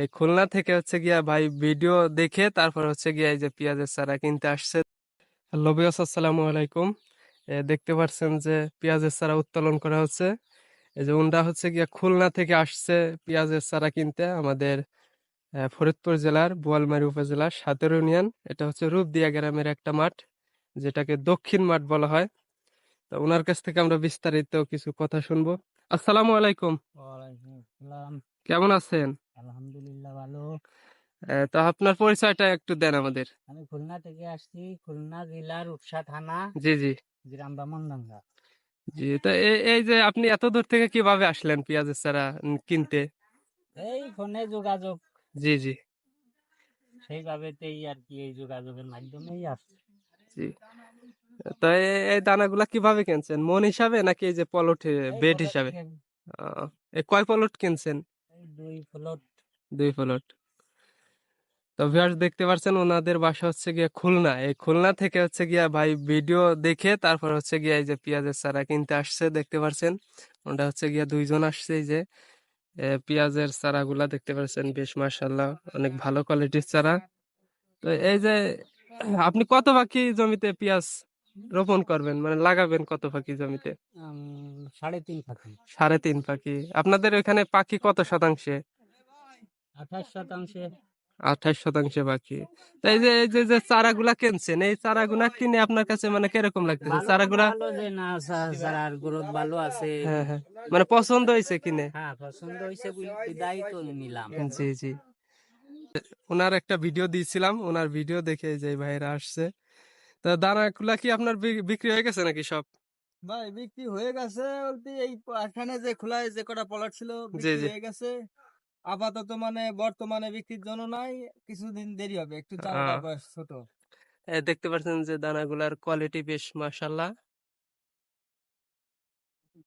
এই খুলনা থেকে হচ্ছে গিয়া ভাই ভিডিও দেখে তারপর হচ্ছে গিয়া এই যে পেঁয়াজের চারা কিনতে আসছে। হ্যালো বিয়াস আসসালামু আলাইকুম। দেখতে পাচ্ছেন যে পেঁয়াজের চারা উত্তোলন করা হচ্ছে। এই যে উন্ডা হচ্ছে গিয়া খুলনা থেকে আসছে পেঁয়াজের চারা কিনতে আমাদের ফরিদপুর জেলার বোয়ালমারী উপজেলার সাতের ইউনিয়ন। এটা হচ্ছে রূপদিয়া গ্রামের একটা মাঠ যেটাকে দক্ষিণ মাঠ বলা হয়। তো ওনার কাছ থেকে আমরা বিস্তারিত কিছু কথা শুনব। আসসালামু আলাইকুম। কেমন আছেন? আলহামদুলিল্লাহ। ভালো। তো আপনার পরিচয়টা একটু দেন আমাদের। আমি খুলনা থেকে আসছি খুলনা জেলার উপসা থানা জি জি। গ্রাম বামনডাঙ্গা। জি তো এই- যে আপনি এত দূর থেকে কীভাবে আসলেন পেঁয়াজের চারা কিনতে? এই ফোনে যোগাযোগ। জি জি। সেইভাবেতেই আর কি এই যোগাযোগের মাধ্যমেই আসছে। জি। তো এই- দানাগুলা কীভাবে কিনছেন? মন হিসাবে নাকি এই যে পলট বেড হিসাবে? কয় পলট কিনছেন? দুই ফলট দুই পলট। তো ভিউয়ার্স দেখতে পাচ্ছেন ওনাদের বাসা হচ্ছে গিয়া খুলনা। এই খুলনা থেকে হচ্ছে গিয়া ভাই ভিডিও দেখে তারপর হচ্ছে গিয়া এই যে পেঁয়াজের চারা কিনতে আসছে দেখতে পাচ্ছেন ওটা হচ্ছে গিয়া দুইজন আসছে এই যে। পেঁয়াজের চারাগুলা দেখতে পাচ্ছেন বেশ মাশাআল্লাহ অনেক ভালো কোয়ালিটির চারা। তো এই যে আপনি কত বাকি জমিতে পেঁয়াজ রোপণ করবেন? মানে লাগাবেন কত পাখি জমিতে? সাড়ে তিন পাখি। সাড়ে তিন পাখি। আপনাদের ওখানে পাখি কত শতাংশে? আঠাশ শতাংশে। আঠাশ শতাংশে বাকি। তো এই যে এই যে চারাগুলা কিনছেন এই চারাগুলা কিনে আপনার কাছে মানে কীরকম লাগতেছে? ভালো- চারাগুলা চারার গ্রোথ আছে। হ্যাঁ হ্যাঁ। মানে পছন্দ হয়েছে কিনে? হ্যাঁ পছন্দ হয়েছে বিদায় তো নিলাম। জি জি। ওনার একটা ভিডিও দিয়েছিলাম ওনার ভিডিও দেখে যে ভাইরা আসছে। তো দানাগুলা কি আপনার বিক্রি হয়ে গেছে নাকি সব? ভাই বিক্রি হয়ে গেছে বলতে এই এখানে যে খোলায় যে কটা পলাট ছিল বিক্রি হয়ে গেছে। আপাতত মানে বর্তমানে বিক্রির জন্য নাই কিছুদিন দেরি হবে। একটু ছোট। দেখতে পাচ্ছেন যে দানাগুলার কোয়ালিটি বেশ মাশাল্লাহ।